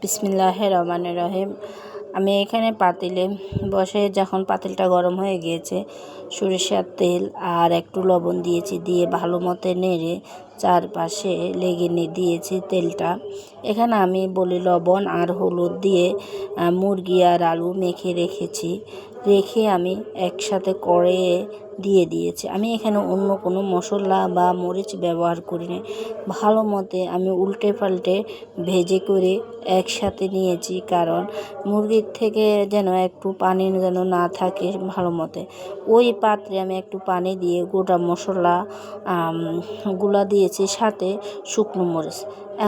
বিসমিল্লাহ রহমান রহিম। আমি এখানে পাতিলে বসে যখন পাতিলটা গরম হয়ে গিয়েছে, সরিষার তেল আর একটু লবণ দিয়েছি, দিয়ে ভালো মতো নেড়ে চারপাশে লেগে দিয়েছি তেলটা। এখানে আমি বলি লবণ আর হলুদ দিয়ে মুরগি আর আলু মেখে রেখেছি। রেখে আমি একসাথে করে দিয়ে দিয়েছি। আমি এখানে অন্য কোনো মশলা বা মরিচ ব্যবহার করিনি। ভালো মতে আমি উল্টে পাল্টে ভেজে করে একসাথে নিয়েছি, কারণ মুরগির থেকে যেন একটু পানি যেন না থাকে ভালো মতে। ওই পাত্রে আমি একটু পানি দিয়ে গোটা মশলা গুলা গুলা দিয়েছি সাথে শুকনো মরিচ।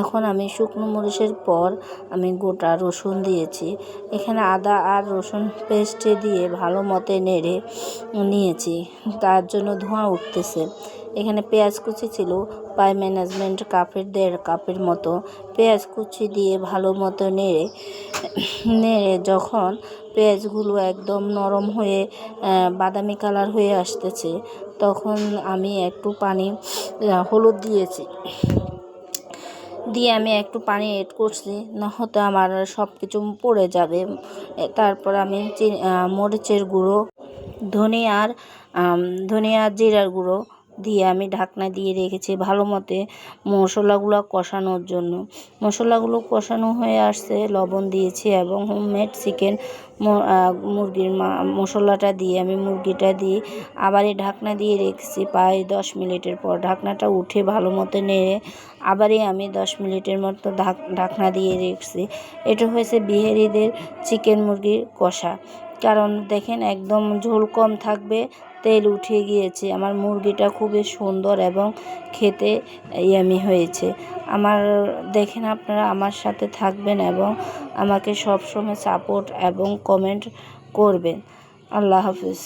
এখন আমি শুকনো মরিচের পর আমি গোটা রসুন দিয়েছি। এখানে আদা আর রসুন পেস্টে দিয়ে ভালো মতে নেড়ে নিয়েছি। তার জন্য ধোঁয়া উঠতেছে। এখানে পেঁয়াজ কুচি ছিল। পাই ম্যানেজমেন্ট কাপের দেড় কাপের মতো। পেঁয়াজ কুচি দিয়ে ভালো মতো নেড়ে নেড়ে যখন পেঁয়াজগুলো একদম নরম হয়ে বাদামি কালার হয়ে আসতেছে, তখন আমি একটু পানি হলুদ দিয়েছি। দিয়ে আমি একটু পানি এড করছি, না হয়তো আমার সব কিছু পড়ে যাবে। তারপর আমি মরিচের গুঁড়ো, ধনিয়ার ধনিয়া জিরার গুঁড়ো দিয়ে আমি ঢাকনা দিয়ে রেখেছি ভালো মতে মশলাগুলো কষানোর জন্য। মশলাগুলো কষানো হয়ে আসছে, লবণ দিয়েছি এবং হোমমেড চিকেন মুরগির মশলাটা দিয়ে আমি মুরগিটা দিয়ে আবার এই ঢাকনা দিয়ে রেখেছি প্রায় দশ মিনিটের পর। ঢাকনাটা উঠে ভালো মতো নেড়ে আবারই আমি দশ মিনিটের মতো ঢাক, ঢাকনা দিয়ে রেখেছি। এটা হয়েছে বিহারিদের চিকেন মুরগির কষা। কারণ দেখেন একদম ঝোল কম থাকবে, তেল উঠে গিয়েছে। আমার মুরগিটা খুবই সুন্দর এবং খেতে ইয়ামি হয়েছে। আমার, দেখেন আপনারা, আমার সাথে থাকবেন এবং আমাকে সবসময় সাপোর্ট এবং কমেন্ট করবেন। আল্লাহ হাফিজ।